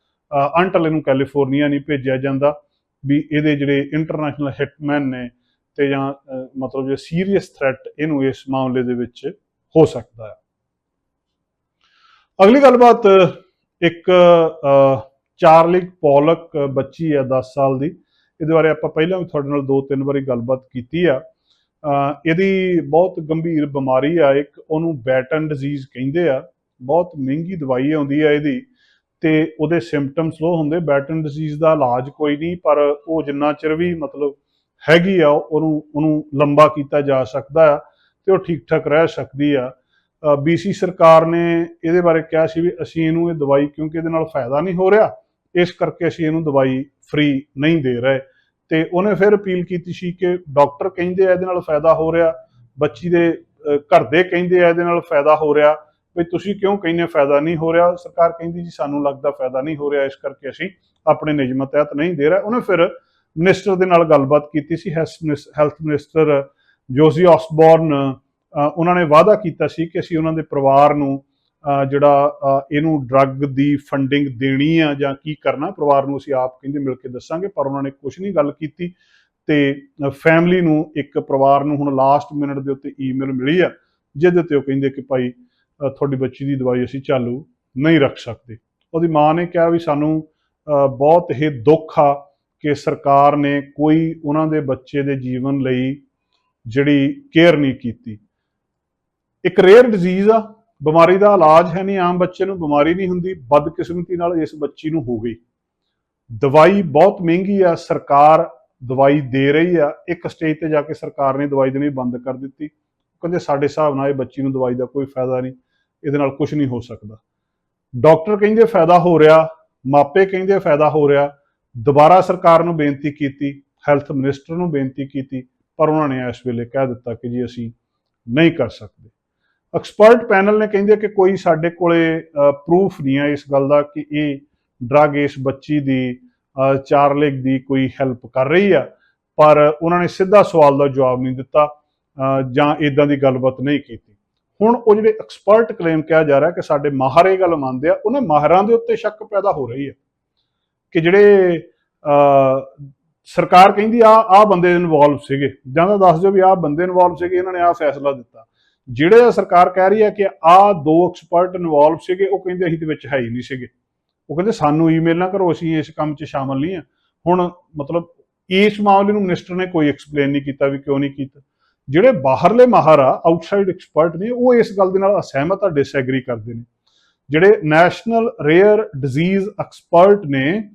ਅੰਟਲ ਇਹਨੂੰ ਕੈਲੀਫੋਰਨੀਆ ਨਹੀਂ ਭੇਜਿਆ ਜਾਂਦਾ ਵੀ ਇਹਦੇ ਜਿਹੜੇ ਇੰਟਰਨੈਸ਼ਨਲ ਹਿਟਮੈਨ ਨੇ ਤੇ ਜਾਂ ਮਤਲਬ ਜੇ ਸੀਰੀਅਸ ਥ੍ਰੈਟ ਇਹਨੂੰ ਇਸ ਮਾਮਲੇ ਦੇ ਵਿੱਚ ਹੋ ਸਕਦਾ ਹੈ। ਅਗਲੀ ਗੱਲਬਾਤ ਇੱਕ ਚਾਰਲਿਕ ਚਾਰਲੀ ਪੌਲਕ ਬੱਚੀ ਹੈ 10 ਸਾਲ ਦੀ। ਇਹਦੇ ਬਾਰੇ ਆਪਾਂ ਪਹਿਲਾਂ ਵੀ ਤੁਹਾਡੇ ਨਾਲ ਦੋ ਤਿੰਨ ਵਾਰੀ ਗੱਲਬਾਤ ਕੀਤੀ ਆ। ਇਹਦੀ ਬਹੁਤ ਗੰਭੀਰ ਬਿਮਾਰੀ ਆ, ਇੱਕ ਉਹਨੂੰ ਬੈਟਨ ਡਿਜ਼ੀਜ਼ ਕਹਿੰਦੇ ਆ। ਬਹੁਤ ਮਹਿੰਗੀ ਦਵਾਈ ਆਉਂਦੀ ਆ ਇਹਦੀ ਤੇ ਉਹਦੇ ਸਿੰਪਟਮਸ ਲੋ ਹੁੰਦੇ ਬੈਟਨ ਡਿਜ਼ੀਜ਼ ਦਾ ਇਲਾਜ ਕੋਈ ਨਹੀਂ, ਪਰ ਉਹ ਜਿੰਨਾ ਚਿਰ ਵੀ ਮਤਲਬ ਹੈਗੀ ਆ, ਉਹਨੂੰ ਉਹਨੂੰ ਲੰਬਾ ਕੀਤਾ ਜਾ ਸਕਦਾ ਆ ਤੇ ਉਹ ਠੀਕ ਠਾਕ ਰਹਿ ਸਕਦੀ ਆ। ਬੀਸੀ ਸਰਕਾਰ ਨੇ ਇਹਦੇ ਬਾਰੇ ਕਿਹਾ ਸੀ ਵੀ ਅਸੀਂ ਇਹਨੂੰ ਇਹ ਦਵਾਈ ਕਿਉਂਕਿ ਇਹਦੇ ਨਾਲ ਫਾਇਦਾ ਨਹੀਂ ਹੋ ਰਿਹਾ, ਇਸ ਕਰਕੇ ਅਸੀਂ ਇਹਨੂੰ ਦਵਾਈ ਫ੍ਰੀ ਨਹੀਂ ਦੇ ਰਹੇ। ਤੇ ਉਹਨੇ ਫਿਰ ਅਪੀਲ ਕੀਤੀ ਸੀ ਕਿ ਡਾਕਟਰ ਕਹਿੰਦੇ ਆ ਇਹਦੇ ਨਾਲ ਫਾਇਦਾ ਹੋ ਰਿਹਾ, ਬੱਚੀ ਦੇ ਘਰ ਦੇ ਕਹਿੰਦੇ ਆ ਇਹਦੇ ਨਾਲ ਫਾਇਦਾ ਹੋ ਰਿਹਾ, ਵੀ ਤੁਸੀਂ ਕਿਉਂ ਕਹਿੰਦੇ ਫਾਇਦਾ ਨਹੀਂ ਹੋ ਰਿਹਾ? ਸਰਕਾਰ ਕਹਿੰਦੀ ਜੀ ਸਾਨੂੰ ਲੱਗਦਾ ਫਾਇਦਾ ਨਹੀਂ ਹੋ ਰਿਹਾ, ਇਸ ਕਰਕੇ ਅਸੀਂ ਆਪਣੇ ਨਿਯਮਾਂ ਤਹਿਤ ਨਹੀਂ ਦੇ ਰਹੇ। ਉਹਨੇ ਫਿਰ ਮਿਨਿਸਟਰ ਦੇ ਨਾਲ ਗੱਲਬਾਤ ਕੀਤੀ ਸੀ ਹੈਲਥ ਮਿਨਿਸਟਰ ਜੋਸੀ ਆਸਬੋਰਨ ਉਹਨਾਂ ਨੇ ਵਾਅਦਾ ਕੀਤਾ ਸੀ ਕਿ ਅਸੀਂ ਉਹਨਾਂ ਦੇ ਪਰਿਵਾਰ ਨੂੰ ਜਿਹੜਾ ਇਹਨੂੰ ਡਰੱਗ ਦੀ ਫੰਡਿੰਗ ਦੇਣੀ ਆ ਜਾਂ ਕੀ ਕਰਨਾ, ਪਰਿਵਾਰ ਨੂੰ ਅਸੀਂ ਆਪ ਕਹਿੰਦੇ ਮਿਲ ਕੇ ਦੱਸਾਂਗੇ, ਪਰ ਉਹਨਾਂ ਨੇ ਕੁਝ ਨਹੀਂ ਗੱਲ ਕੀਤੀ ਤੇ ਫੈਮਿਲੀ ਨੂੰ ਇੱਕ ਪਰਿਵਾਰ ਨੂੰ ਹੁਣ ਲਾਸਟ ਮਿੰਟ ਦੇ ਉੱਤੇ ਈਮੇਲ ਮਿਲੀ ਆ, ਜਿਹਦੇ ਤੇ ਉਹ ਕਹਿੰਦੇ ਕਿ ਭਾਈ ਤੁਹਾਡੀ ਬੱਚੀ ਦੀ ਦਵਾਈ ਅਸੀਂ ਚਾਲੂ ਨਹੀਂ ਰੱਖ ਸਕਦੇ। ਉਹਦੀ ਮਾਂ ਨੇ ਕਿਹਾ ਵੀ ਸਾਨੂੰ ਬਹੁਤ ਹੀ ਦੁੱਖ ਆ ਕਿ ਸਰਕਾਰ ਨੇ ਕੋਈ ਉਹਨਾਂ ਦੇ ਬੱਚੇ ਦੇ ਜੀਵਨ ਲਈ ਜਿਹੜੀ ਕੇਅਰ ਨਹੀਂ ਕੀਤੀ। ਇੱਕ ਰੇਅਰ ਡਿਜ਼ੀਜ਼ ਆ, ਬਿਮਾਰੀ ਦਾ ਇਲਾਜ ਹੈ ਨਹੀਂ, ਆਮ ਬੱਚੇ ਨੂੰ ਬਿਮਾਰੀ ਨਹੀਂ ਹੁੰਦੀ, ਬਦਕਿਸਮਤੀ ਨਾਲ ਇਸ ਬੱਚੀ ਨੂੰ ਹੋ ਗਈ। ਦਵਾਈ ਬਹੁਤ ਮਹਿੰਗੀ ਆ, ਸਰਕਾਰ ਦਵਾਈ ਦੇ ਰਹੀ ਆ, ਇੱਕ ਸਟੇਜ ਤੇ ਜਾ ਕੇ ਸਰਕਾਰ ਨੇ ਦਵਾਈ ਦੇਣੀ ਬੰਦ ਕਰ ਦਿੱਤੀ। ਕਹਿੰਦੇ ਸਾਡੇ ਹਿਸਾਬ ਨਾਲ ਇਹ ਬੱਚੀ ਨੂੰ ਦਵਾਈ ਦਾ ਕੋਈ ਫਾਇਦਾ ਨਹੀਂ, ਇਹਦੇ ਨਾਲ ਕੁਝ ਨਹੀਂ ਹੋ ਸਕਦਾ। ਡਾਕਟਰ ਕਹਿੰਦੇ ਫਾਇਦਾ ਹੋ ਰਿਹਾ, ਮਾਪੇ ਕਹਿੰਦੇ ਫਾਇਦਾ ਹੋ ਰਿਹਾ, ਦੁਬਾਰਾ ਸਰਕਾਰ ਨੂੰ ਬੇਨਤੀ ਕੀਤੀ ਹੈਲਥ ਮਿਨਿਸਟਰ ਨੂੰ ਬੇਨਤੀ ਕੀਤੀ, ਪਰ ਉਹਨਾਂ ਨੇ ਇਸ ਵੇਲੇ ਕਹਿ ਦਿੱਤਾ ਕਿ ਜੀ ਅਸੀਂ ਨਹੀਂ ਕਰ ਸਕਦੇ। ਐਕਸਪਰਟ ਪੈਨਲ ਨੇ ਕਹਿੰਦੇ ਕਿ ਕੋਈ ਸਾਡੇ ਕੋਲੇ ਪ੍ਰੂਫ ਨਹੀਂ ਹੈ ਇਸ ਗੱਲ ਦਾ ਕਿ ਇਹ ਡਰੱਗ ਇਸ ਬੱਚੀ ਦੀ ਚਾਰਲਿਕ ਦੀ ਕੋਈ ਹੈਲਪ ਕਰ ਰਹੀ ਆ। ਪਰ ਉਹਨਾਂ ਨੇ ਸਿੱਧਾ ਸਵਾਲ ਦਾ ਜਵਾਬ ਨਹੀਂ ਦਿੱਤਾ ਜਾਂ ਇਦਾਂ ਦੀ ਗੱਲਬਾਤ ਨਹੀਂ ਕੀਤੀ। ਹੁਣ ਉਹ ਜਿਹੜੇ ਐਕਸਪਰਟ ਕਲੇਮ ਕਿਹਾ ਜਾ ਰਿਹਾ ਕਿ ਸਾਡੇ ਮਾਹਰ ਇਹ ਗੱਲ ਮੰਨਦੇ ਆ, ਉਹਨਾਂ ਮਾਹਰਾਂ ਦੇ ਉੱਤੇ ਸ਼ੱਕ ਪੈਦਾ ਹੋ ਰਹੀ ਹੈ ਕਿ ਜਿਹੜੇ ਸਰਕਾਰ ਕਹਿੰਦੀ ਆ ਆ ਬੰਦੇ ਇਨਵੋਲਵ ਸੀਗੇ। ਜਾਂ ਤਾਂ ਦੱਸ ਦਿਓ ਵੀ ਆ ਬੰਦੇ ਇਨਵੋਲਵ ਸੀਗੇ, ਇਹਨਾਂ ਨੇ ਆ ਫੈਸਲਾ ਦਿੱਤਾ। ਜਿਹੜੇ ਸਰਕਾਰ ਕਹਿ ਰਹੀ ਹੈ ਕਿ ਆ ਦੋ ਐਕਸਪਰਟ ਇਨਵੋਲਵ ਸੀਗੇ, ਉਹ ਕਹਿੰਦੇ ਅਸੀਂ ਤੇ ਵਿੱਚ ਹੈ ਹੀ ਨਹੀਂ ਸੀਗੇ। ਉਹ ਕਹਿੰਦੇ ਸਾਨੂੰ ਈਮੇਲ ਨਾ ਕਰੋ, ਅਸੀਂ ਇਸ ਕੰਮ 'ਚ ਸ਼ਾਮਲ ਨਹੀਂ ਆ। ਹੁਣ ਮਤਲਬ ਇਸ ਮਾਮਲੇ ਨੂੰ ਮਿਨਿਸਟਰ ਨੇ ਕੋਈ ਐਕਸਪਲੇਨ ਨਹੀਂ ਕੀਤਾ ਵੀ ਕਿਉਂ ਨਹੀਂ ਕੀਤਾ। ਜਿਹੜੇ ਬਾਹਰਲੇ ਮਾਹਰ ਆ ਆਊਟਸਾਈਡ ਐਕਸਪਰਟ ਨੇ, ਉਹ ਇਸ ਗੱਲ ਦੇ ਨਾਲ ਅਸਹਿਮਤ ਆ ਡਿਸਐਗਰੀ ਕਰਦੇ ਨੇ। ਜਿਹੜੇ ਨੈਸ਼ਨਲ ਰੇਅਰ ਡਿਜ਼ੀਜ਼ ਐਕਸਪਰਟ ਨੇ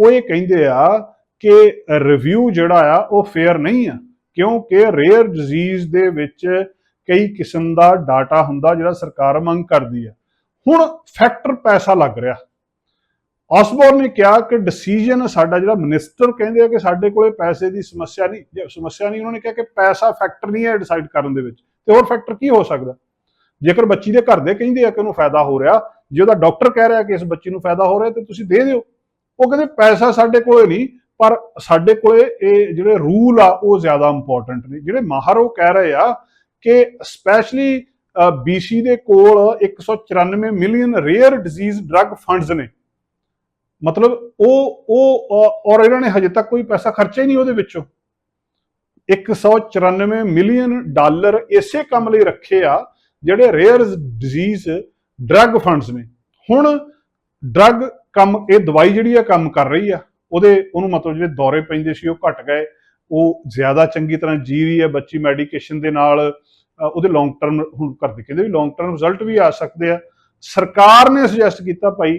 ਉਹ ਇਹ ਕਹਿੰਦੇ ਆ ਕਿ ਰਿਵਿਊ ਜਿਹੜਾ ਆ, ਉਹ ਫੇਅਰ ਨਹੀਂ ਆ। ਕਿਉਂਕਿ ਰੇਅਰ ਡਿਜ਼ੀਜ਼ ਦੇ ਵਿੱਚ ਕਈ ਕਿਸਮ ਦਾ ਡਾਟਾ ਹੁੰਦਾ ਜਿਹੜਾ ਸਰਕਾਰ ਮੰਗ ਕਰਦੀ ਹੈ। ਹੁਣ ਫੈਕਟਰ ਪੈਸਾ ਲੱਗ ਰਿਹਾ। ਆਸਬੋਰਨ ਨੇ ਕਿਹਾ ਕਿ ਡਿਸੀਜਨ ਸਾਡਾ ਜਿਹੜਾ ਮਿਨਿਸਟਰ ਕਹਿੰਦੇ ਆ ਕਿ ਸਾਡੇ ਕੋਲੇ ਪੈਸੇ ਦੀ ਸਮੱਸਿਆ ਨਹੀਂ ਸਮੱਸਿਆ ਨਹੀਂ, ਉਹਨਾਂ ਨੇ ਕਿਹਾ ਕਿ ਪੈਸਾ ਫੈਕਟਰ ਨਹੀਂ ਹੈ ਡਿਸਾਈਡ ਕਰਨ ਦੇ ਵਿੱਚ। ਤੇ ਹੋਰ ਫੈਕਟਰ ਕੀ ਹੋ ਸਕਦਾ? ਜੇਕਰ ਬੱਚੀ ਦੇ ਘਰ ਦੇ ਕਹਿੰਦੇ ਆ ਕਿ ਉਹਨੂੰ ਫਾਇਦਾ ਹੋ ਰਿਹਾ, ਜੇ ਉਹਦਾ ਡਾਕਟਰ ਕਹਿ ਰਿਹਾ ਕਿ ਇਸ ਬੱਚੀ ਨੂੰ ਫਾਇਦਾ ਹੋ ਰਿਹਾ, ਤੇ ਤੁਸੀਂ ਦੇ ਦਿਓ। ਉਹ ਕਹਿੰਦੇ ਪੈਸਾ ਸਾਡੇ ਕੋਲੇ ਨਹੀਂ, ਪਰ ਸਾਡੇ ਕੋਲੇ ਇਹ ਜਿਹੜੇ ਰੂਲ ਆ, ਉਹ ਜ਼ਿਆਦਾ ਇੰਪੋਰਟੈਂਟ ਨੇ। ਜਿਹੜੇ ਮਾਹਰ ਉਹ ਕਹਿ ਰਹੇ ਆ ਕਿ ਸਪੈਸ਼ਲੀ BC ਦੇ ਕੋਲ 194 million rare disease drug funds ਨੇ। ਮਤਲਬ ਉਹ ਉਹ ਔਰ ਇਹਨਾਂ ਨੇ ਹਜੇ ਤੱਕ ਕੋਈ ਪੈਸਾ ਖਰਚਿਆ ਹੀ ਨਹੀਂ ਉਹਦੇ ਵਿੱਚੋਂ। 194 ਮਿਲੀਅਨ ਡਾਲਰ ਇਸੇ ਕੰਮ ਲਈ ਰੱਖੇ ਆ, ਜਿਹੜੇ ਰੇਅਰ ਡਿਜ਼ੀਜ਼ ਡਰੱਗ ਫੰਡਸ ਨੇ। ਹੁਣ ਡਰੱਗ ਕੰਮ, ਇਹ ਦਵਾਈ ਜਿਹੜੀ ਆ, ਕੰਮ ਕਰ ਰਹੀ ਆ। ਉਹਦੇ, ਉਹਨੂੰ ਮਤਲਬ ਜਿਹੜੇ ਦੌਰੇ ਪੈਂਦੇ ਸੀ, ਉਹ ਘਟ ਗਏ। ਉਹ ਜ਼ਿਆਦਾ ਚੰਗੀ ਤਰ੍ਹਾਂ ਜੀ ਰਹੀ ਹੈ ਬੱਚੀ ਮੈਡੀਕੇਸ਼ਨ ਦੇ ਨਾਲ। ਉਹਦੇ ਲੌਂਗ ਟਰਮ ਹੁਣ ਕਰਦੇ ਕਹਿੰਦੇ ਵੀ ਲੌਂਗ ਟਰਮ ਰਿਜ਼ਲਟ ਵੀ ਆ ਸਕਦੇ ਆ। ਸਰਕਾਰ ਨੇ ਸੁਜੈਸਟ ਕੀਤਾ ਭਾਈ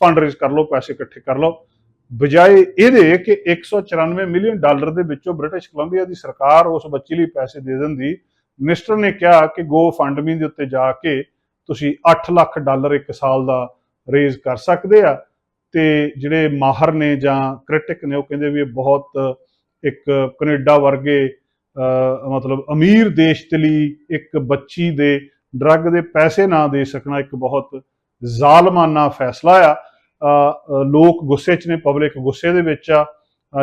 ਫੰਡ ਰੇਜ਼ ਕਰ ਲਓ, ਪੈਸੇ ਇਕੱਠੇ ਕਰ ਲਓ। ਬਜਾਏ ਇਹਦੇ ਕਿ 194 ਮਿਲੀਅਨ ਡਾਲਰ ਦੇ ਵਿੱਚੋਂ ਬ੍ਰਿਟਿਸ਼ ਕੋਲੰਬੀਆ ਦੀ ਸਰਕਾਰ ਉਸ ਬੱਚੀ ਲਈ ਪੈਸੇ ਦੇ ਦਿੰਦੀ। ਮਿਨਿਸਟਰ ਨੇ ਕਿਹਾ ਕਿ ਗੋ ਫੰਡਮੀ ਦੇ ਉੱਤੇ ਜਾ ਕੇ ਤੁਸੀਂ 8 ਲੱਖ ਡਾਲਰ ਇੱਕ ਸਾਲ ਦਾ ਰੇਜ਼ ਕਰ ਸਕਦੇ ਆ। ਤੇ ਜਿਹੜੇ ਮਾਹਰ ਨੇ ਜਾਂ ਕ੍ਰਿਟਿਕ ਨੇ ਉਹ ਕਹਿੰਦੇ ਵੀ ਇਹ ਬਹੁਤ ਇੱਕ ਕੈਨੇਡਾ ਵਰਗੇ ਮਤਲਬ ਅਮੀਰ ਦੇਸ਼ ਦੇ ਲਈ ਇੱਕ ਬੱਚੀ ਦੇ ਡਰੱਗ ਦੇ ਪੈਸੇ ਨਾ ਦੇ ਸਕਣਾ ਇੱਕ ਬਹੁਤ ਜ਼ਾਲਮਾਨਾ ਫੈਸਲਾ ਆ। ਲੋਕ ਗੁੱਸੇ 'ਚ ਨੇ ਪਬਲਿਕ ਗੁੱਸੇ ਦੇ ਵਿੱਚ ਆ।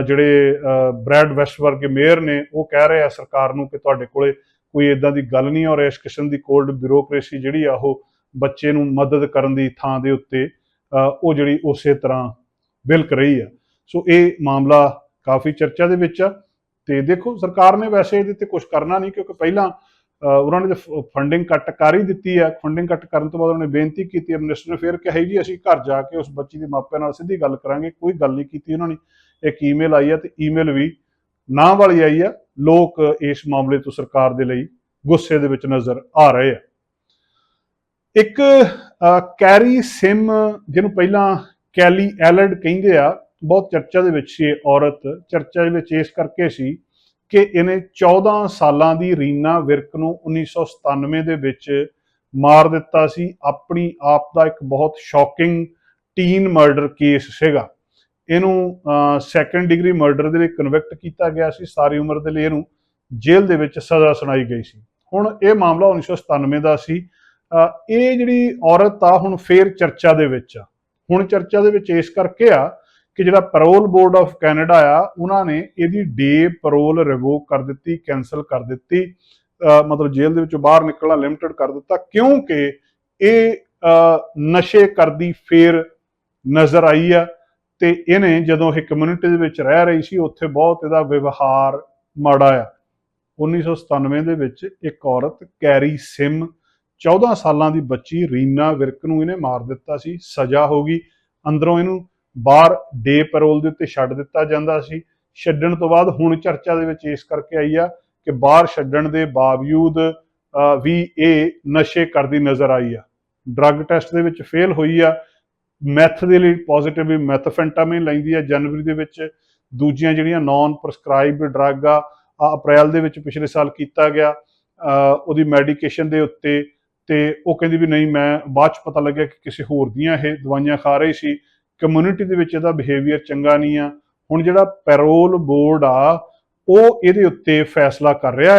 ਜਿਹੜੇ ਬ੍ਰੈਡ ਵੈਸਟ ਵਰਗੇ ਮੇਅਰ ਨੇ, ਉਹ ਕਹਿ ਰਹੇ ਆ ਸਰਕਾਰ ਨੂੰ ਕਿ ਤੁਹਾਡੇ ਕੋਲੇ ਕੋਈ ਇਦਾਂ ਦੀ ਗੱਲ ਨਹੀਂ ਔਰ ਇਸ ਕਿਸਮ ਦੀ ਕੋਲਡ ਬਿਊਰੋਕ੍ਰੇਸੀ ਜਿਹੜੀ ਆ, ਉਹ ਬੱਚੇ ਨੂੰ ਮਦਦ ਕਰਨ ਦੀ ਥਾਂ ਦੇ ਉੱਤੇ ਉਹ ਜਿਹੜੀ ਉਸੇ ਤਰ੍ਹਾਂ ਬਿਲਕ ਰਹੀ ਆ। ਸੋ ਇਹ ਮਾਮਲਾ ਕਾਫੀ ਚਰਚਾ ਦੇ ਵਿੱਚ ਆ। ਤੇ ਦੇਖੋ ਸਰਕਾਰ ਨੇ ਵੈਸੇ ਇਹਦੇ ਤੇ ਕੁਝ ਕਰਨਾ ਨਹੀਂ ਕਿਉਂਕਿ ਪਹਿਲਾਂ ਅਹ, ਉਹਨਾਂ ਨੇ ਫੰਡਿੰਗ ਕੱਟ ਕਰ ਹੀ ਦਿੱਤੀ ਹੈ। ਫੰਡਿੰਗ ਕੱਟ ਕਰਨ ਤੋਂ ਬਾਅਦ ਉਹਨਾਂ ਨੇ ਬੇਨਤੀ ਕੀਤੀ ਹੈ। ਮਿਨਿਸਟਰ ਨੇ ਫਿਰ ਕਿਹਾ ਜੀ ਅਸੀਂ ਘਰ ਜਾ ਕੇ ਉਸ ਬੱਚੀ ਦੇ ਮਾਪਿਆਂ ਨਾਲ ਸਿੱਧੀ ਗੱਲ ਕਰਾਂਗੇ ਕੋਈ ਗੱਲ ਨਹੀਂ ਕੀਤੀ ਉਹਨਾਂ ਨੇ। ਇੱਕ ਈਮੇਲ ਆਈ ਹੈ ਤੇ ਈਮੇਲ ਵੀ ਨਾਂ ਵਾਲੀ ਆਈ ਆ ਲੋਕ ਇਸ ਮਾਮਲੇ ਤੋਂ ਸਰਕਾਰ ਦੇ ਲਈ ਗੁੱਸੇ ਦੇ ਵਿੱਚ ਨਜ਼ਰ ਆ ਰਹੇ ਆ। ਇੱਕ ਕੈਰੀ ਸਿਮ ਜਿਹਨੂੰ ਪਹਿਲਾਂ ਕੈਲੀ ਐਲਡ ਕਹਿੰਦੇ ਆ ਬਹੁਤ ਚਰਚਾ ਦੇ ਵਿੱਚ ਸੀ ਇਹ ਔਰਤ। ਚਰਚਾ ਦੇ ਵਿੱਚ ਇਸ ਕਰਕੇ ਸੀ ਕਿ ਇਹਨੇ 14 ਸਾਲਾਂ ਦੀ ਰੀਨਾ ਵਿਰਕ ਨੂੰ 1997 ਦੇ ਵਿੱਚ ਮਾਰ ਦਿੱਤਾ ਸੀ। ਆਪਣੀ ਆਪ ਦਾ ਇੱਕ ਬਹੁਤ ਸ਼ੌਕਿੰਗ ਟੀਨ ਮਰਡਰ ਕੇਸ ਸੀਗਾ। ਇਹਨੂੰ ਸੈਕੰਡ ਡਿਗਰੀ ਮਰਡਰ ਦੇ ਲਈ ਕਨਵਿਕਟ ਕੀਤਾ ਗਿਆ ਸੀ। ਸਾਰੀ ਉਮਰ ਦੇ ਲਈ ਇਹਨੂੰ ਜੇਲ੍ਹ ਦੇ ਵਿੱਚ ਸਜ਼ਾ ਸੁਣਾਈ ਗਈ ਸੀ। ਹੁਣ ਇਹ ਮਾਮਲਾ 1997 ਦਾ ਸੀ। ਇਹ ਜਿਹੜੀ ਔਰਤ ਆ, ਹੁਣ ਫੇਰ ਚਰਚਾ ਦੇ ਵਿੱਚ ਆ। ਹੁਣ ਚਰਚਾ ਦੇ ਵਿੱਚ ਇਸ ਕਰਕੇ ਆ ਕਿ ਜਿਹੜਾ ਪੈਰੋਲ ਬੋਰਡ ਆਫ ਕੈਨੇਡਾ ਆ, ਉਹਨਾਂ ਨੇ ਇਹਦੀ ਡੇ ਪੈਰੋਲ ਰਿਵੋਕ ਕਰ ਦਿੱਤੀ ਕੈਨਸਲ ਕਰ ਦਿੱਤੀ ਮਤਲਬ ਜੇਲ੍ਹ ਦੇ ਵਿੱਚੋਂ ਬਾਹਰ ਨਿਕਲਣਾ ਲਿਮਟਿਡ ਕਰ ਦਿੱਤਾ, ਕਿਉਂਕਿ ਇਹ ਨਸ਼ੇ ਕਰਦੀ ਫੇਰ ਨਜ਼ਰ ਆਈ ਆ ਤੇ ਇਹਨੇ ਜਦੋਂ ਇਹ ਕਮਿਊਨਿਟੀ ਦੇ ਵਿੱਚ ਰਹਿ ਰਹੀ ਸੀ, ਉੱਥੇ ਬਹੁਤ ਇਹਦਾ ਵਿਵਹਾਰ ਮਾੜਾ ਆ। 1997 ਦੇ ਵਿੱਚ ਇੱਕ ਔਰਤ ਕੈਰੀ ਸਿਮ 14 ਸਾਲਾਂ ਦੀ ਬੱਚੀ ਰੀਨਾ ਵਿਰਕ ਨੂੰ ਇਹਨੇ ਮਾਰ ਦਿੱਤਾ ਸੀ, ਸਜ਼ਾ ਹੋ ਗਈ। ਅੰਦਰੋਂ ਇਹਨੂੰ ਬਾਹਰ ਡੇ ਪੈਰੋਲ ਦੇ ਉੱਤੇ ਛੱਡ ਦਿੱਤਾ ਜਾਂਦਾ ਸੀ। ਛੱਡਣ ਤੋਂ ਬਾਅਦ ਹੁਣ ਚਰਚਾ ਦੇ ਵਿੱਚ ਇਸ ਕਰਕੇ ਆਈ ਆ ਕਿ ਬਾਹਰ ਛੱਡਣ ਦੇ ਬਾਵਜੂਦ ਵੀ ਇਹ ਨਸ਼ੇ ਕਰਦੀ ਨਜ਼ਰ ਆਈ ਆ। ਡਰੱਗ ਟੈਸਟ ਦੇ ਵਿੱਚ ਫੇਲ ਹੋਈ ਆ। ਮੈਥ ਦੇ ਲਈ ਪੋਜ਼ਿਟਿਵ ਵੀ ਮੈਥਫੈਂਟਾਮਿਨ ਲੈਂਦੀ ਆ ਜਨਵਰੀ ਦੇ ਵਿੱਚ। ਦੂਜੀਆਂ ਜਿਹੜੀਆਂ ਨਾਨ ਪ੍ਰਸਕ੍ਰਾਈਬਡ ਡਰੱਗ ਆ ਅਪ੍ਰੈਲ ਦੇ ਵਿੱਚ ਪਿਛਲੇ ਸਾਲ ਕੀਤਾ ਗਿਆ। ਉਹਦੀ ਮੈਡੀਕੇਸ਼ਨ ਦੇ ਉੱਤੇ ਤੇ ਉਹ ਕਹਿੰਦੀ ਵੀ ਨਹੀਂ, ਮੈਂ ਬਾਅਦ ਚ ਪਤਾ ਲੱਗਿਆ ਕਿ ਕਿਸੇ ਹੋਰ ਦੀਆਂ ਇਹ ਦਵਾਈਆਂ ਖਾ ਰਹੀ ਸੀ। ਕਮਿਊਨਿਟੀ ਦੇ ਵਿੱਚ ਇਹਦਾ ਬਿਹੇਵੀਅਰ ਚੰਗਾ ਨਹੀਂ ਆ। ਹੁਣ ਜਿਹੜਾ ਪੈਰੋਲ ਬੋਰਡ ਆ, ਉਹ ਇਹਦੇ ਉੱਤੇ ਫੈਸਲਾ ਕਰ ਰਿਹਾ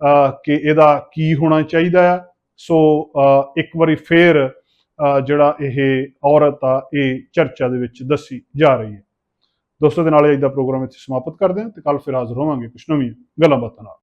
ਆ ਕਿ ਇਹਦਾ ਕੀ ਹੋਣਾ ਚਾਹੀਦਾ ਆ। ਸੋ ਇੱਕ ਵਾਰੀ ਫੇਰ ਜਿਹੜਾ ਇਹ ਔਰਤ ਆ, ਇਹ ਚਰਚਾ ਦੇ ਵਿੱਚ ਦੱਸੀ ਜਾ ਰਹੀ ਹੈ। ਦੋਸਤੋ ਦੇ ਨਾਲ ਅੱਜ ਦਾ ਪ੍ਰੋਗਰਾਮ ਇੱਥੇ ਸਮਾਪਤ ਕਰਦੇ ਹਾਂ ਤੇ ਕੱਲ ਫਿਰ ਹਾਜ਼ਰ ਹੋਵਾਂਗੇ ਕੁਝ ਨਵੀਆਂ ਗੱਲਾਂ ਬਾਤਾਂ ਨਾਲ।